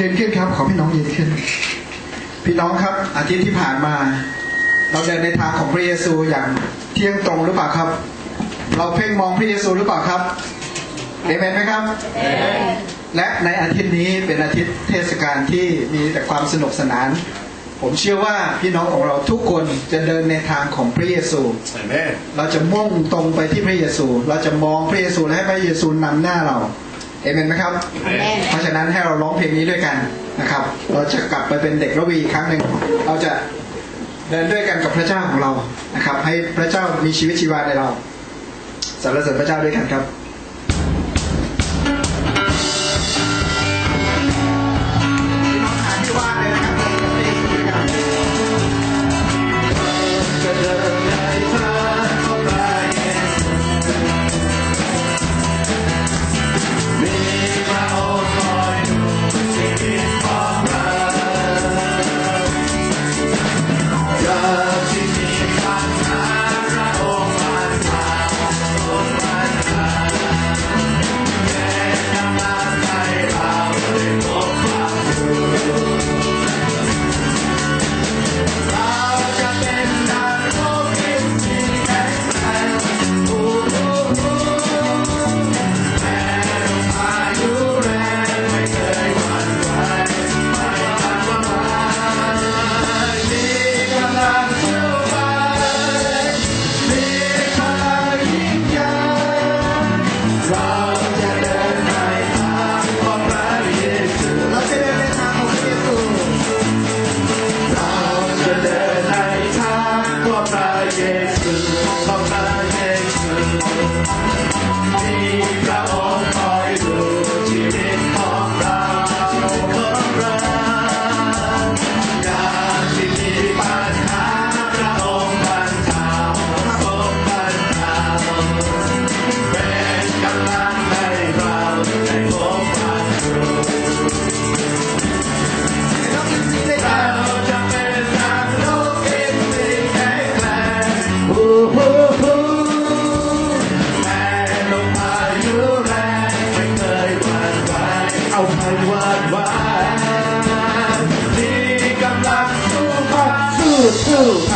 ยืนขึ้นครับ ขอพี่น้องยืนขึ้น พี่น้องครับ อาทิตย์ที่ผ่านมา เราเดินในทางของพระเยซูอย่างเที่ยงตรงหรือเปล่าครับ เราเพ่งมองพระเยซูหรือเปล่าครับเอเมนไหมครับ และในอาทิตย์นี้เป็นอาทิตย์เทศกาลที่มีแต่ความสนุกสนาน ผมเชื่อว่าพี่น้องของเราทุกคนจะเดินในทางของพระเยซู Amen. เราจะมุ่งตรงไปที่พระเยซู เราจะมองพระเยซูและให้พระเยซูนำหน้าเรา เอเมนไหมครับ Amen. เพราะฉะนั้นให้เราร้องเพลงนี้ด้วยกันนะครับ เราจะกลับไปเป็นเด็กระวีอีกครั้งหนึ่ง เราจะเดินด้วยกันกับพระเจ้าของเรานะครับ ให้พระเจ้ามีชีวิตชีวาในเราสรรเสริญพระเจ้าด้วยกันครับ สู้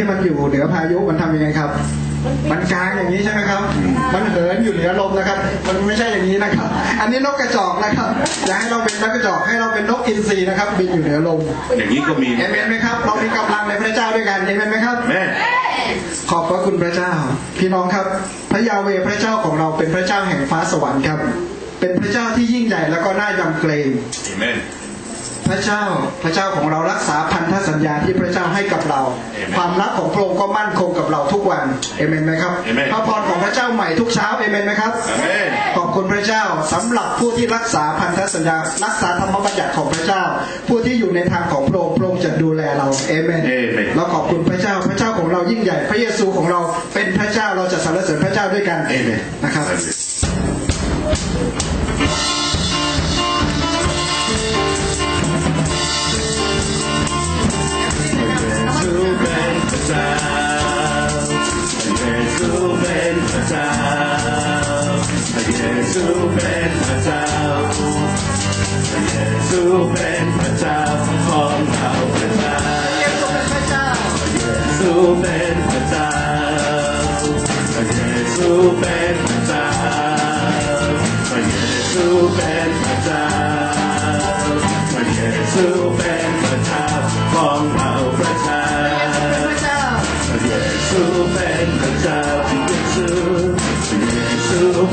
ที่มันอยู่เหนือพายุมันทำยังไงครับ มันกลางอย่างนี้ใช่ไหมครับ มันเหินอยู่เหนือลมนะครับ มันไม่ใช่อย่างนี้นะครับ อันนี้นกกระจอกนะครับอย่าให้เราเป็นนกกระจอกให้เราเป็นนกอินทรีนะครับ บินอยู่เหนือลมอย่างนี้ก็มีเอเมนไหมครับเรามีกำลังในพระเจ้าด้วยกันเอเมนไหมครับแม่ขอบพระคุณพระเจ้า พี่น้องครับ พระยาเวห์พระเจ้าของเราเป็นพระเจ้าแห่งฟ้าสวรรค์ครับ เป็นพระเจ้าที่ยิ่งใหญ่แล้วก็น่ายำเกรงเอเมน พระเจ้าพระเจ้าของเรารักษาพันธสัญญาที่พระเจ้าให้กับเรา Amen ความรักของพระองค์ก็มั่นคงกับเราทุกวันเอเมนไหมครับ Amen พระพรของพระเจ้าใหม่ทุกเช้าเอเมนไหมครับอาเมนขอบคุณพระเจ้าสำหรับผู้ที่รักษาพันธสัญญา รักษาธรรมบัญญัติของพระเจ้า ผู้ที่อยู่ในทางของพระองค์พระองค์จะดูแลเราเอเมนเอเมนเราขอบคุณพระเจ้าพระเจ้าของเรายิ่งใหญ่ พระเยซูของเราเป็นพระเจ้าเราจะสรรเสริญพระเจ้าด้วยกันเอเมนนะครับ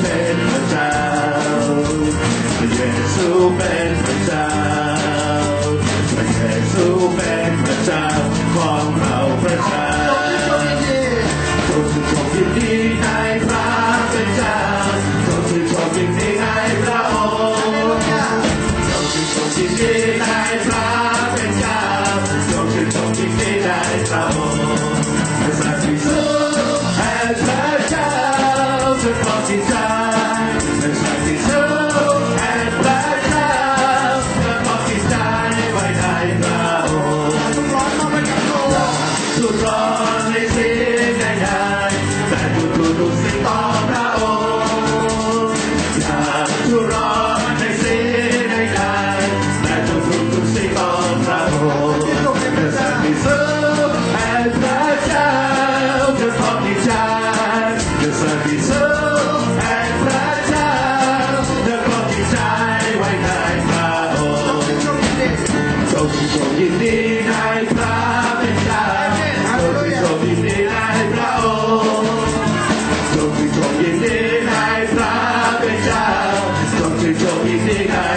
ahead of time. to show me the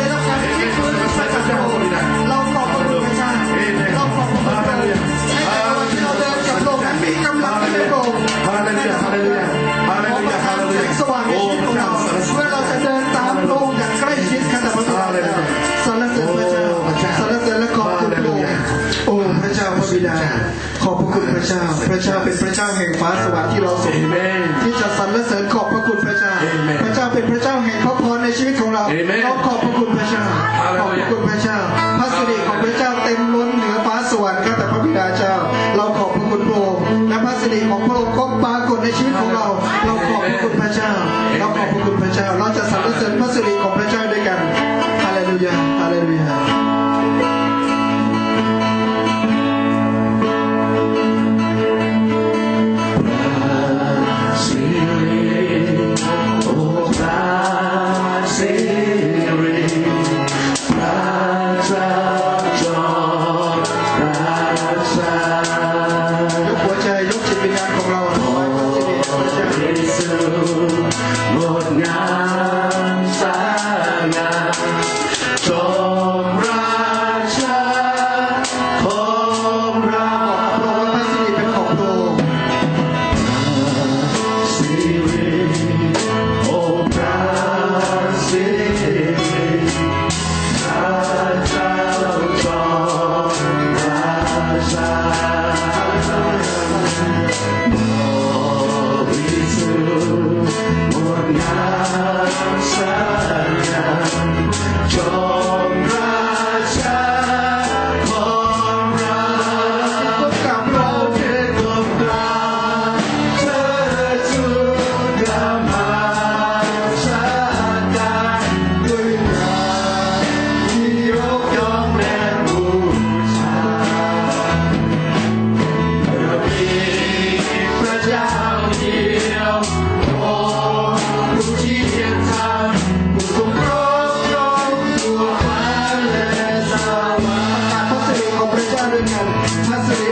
คุณพระเจ้า พระเจ้าเป็นพระเจ้าแห่งฟ้าสวรรค์ที่เราสมแม่ That's it.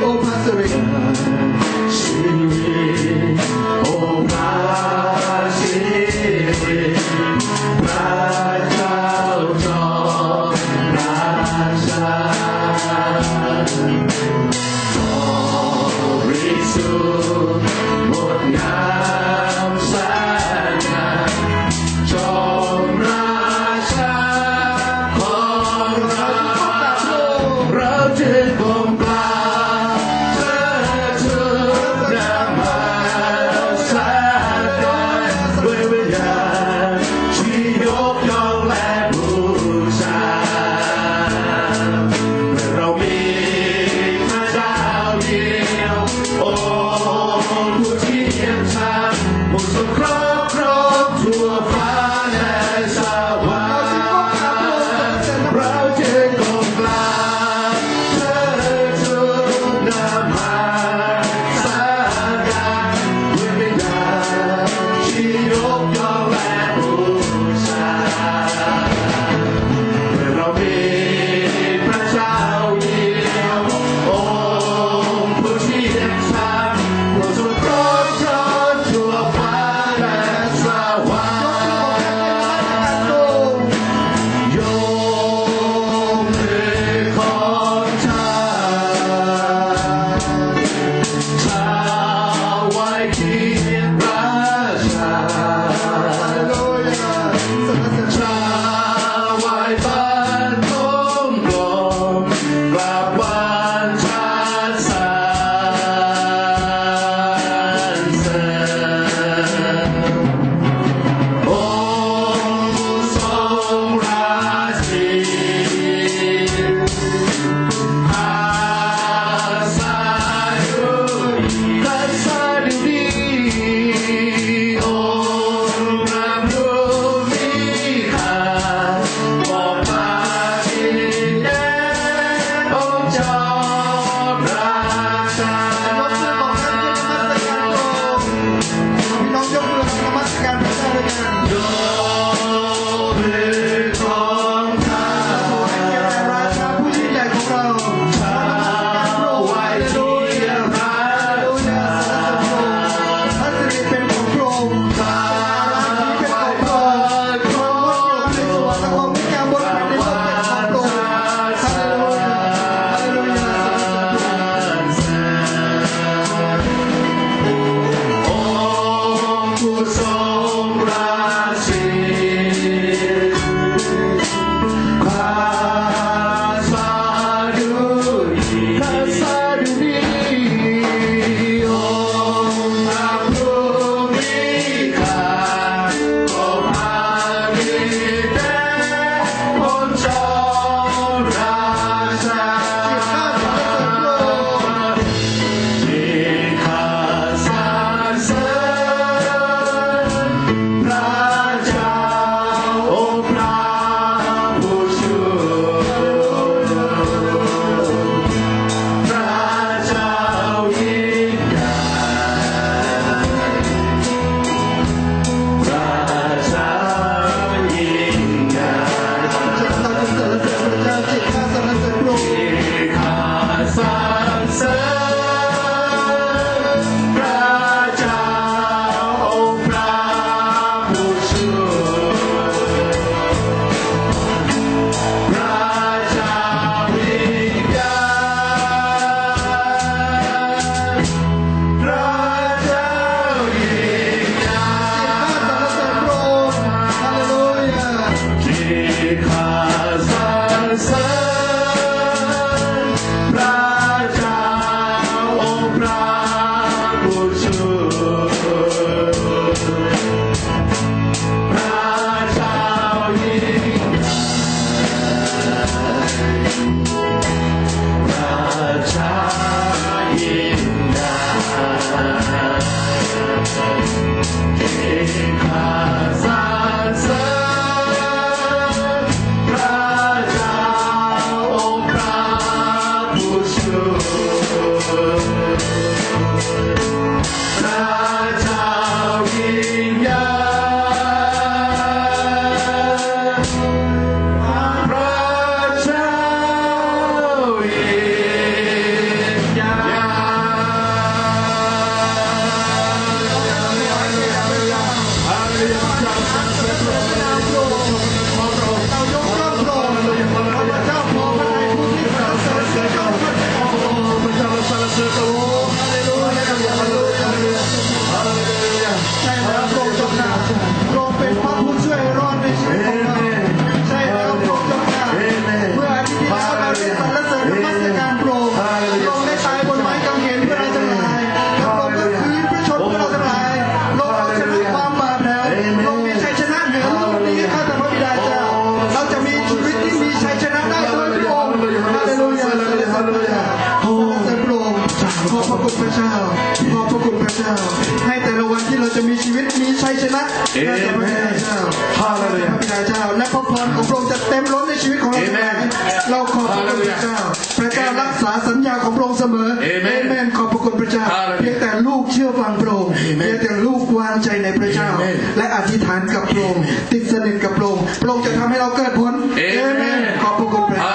ลุงติดสนิทกับพระองค์พระองค์จะทำให้เราเกิดผลเอเมนขอบพระคุณพระเจ้า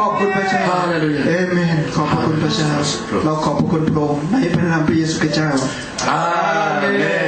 ขอบคุณพระเจ้าเอเมนขอบพระคุณพระเจ้าเราขอบพระคุณพระองค์ในพระนามพระเยซูคริสต์เจ้าอาเมน